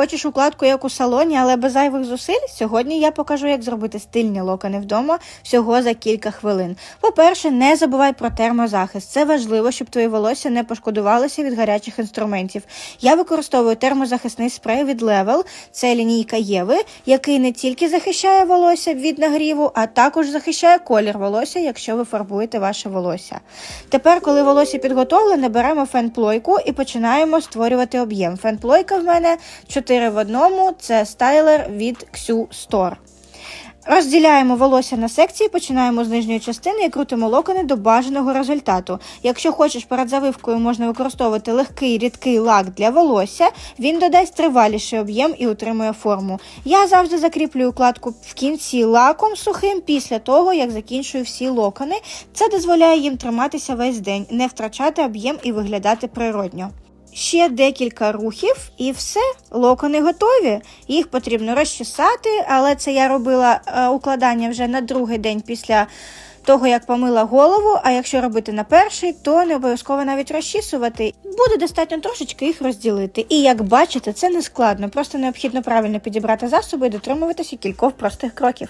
Хочеш укладку як у салоні, але без зайвих зусиль? Сьогодні я покажу, як зробити стильні локони вдома всього за кілька хвилин. По-перше, не забувай про термозахист. Це важливо, щоб твої волосся не пошкодувалося від гарячих інструментів. Я використовую термозахисний спрей від Level, це лінійка Єви, який не тільки захищає волосся від нагріву, а також захищає колір волосся, якщо ви фарбуєте ваше волосся. Тепер, коли волосся підготовлене, беремо фен-плойку і починаємо створювати об'єм. Фен-плойка в мене 4 в одному, це стайлер від Xu Store. Розділяємо волосся на секції, починаємо з нижньої частини і крутимо локони до бажаного результату. Якщо хочеш перед завивкою можна використовувати легкий рідкий лак для волосся, він додасть триваліший об'єм і утримує форму. Я завжди закріплюю укладку в кінці лаком сухим після того, як закінчую всі локони. Це дозволяє їм триматися весь день, не втрачати об'єм і виглядати природньо. Ще декілька рухів і все, локони готові. Їх потрібно розчесати, але це я робила е, укладання вже на другий день після того, як помила голову. А якщо робити на перший, то не обов'язково навіть розчісувати. Буде достатньо трошечки їх розділити. І як бачите, це не складно, просто необхідно правильно підібрати засоби і дотримуватися кількох простих кроків.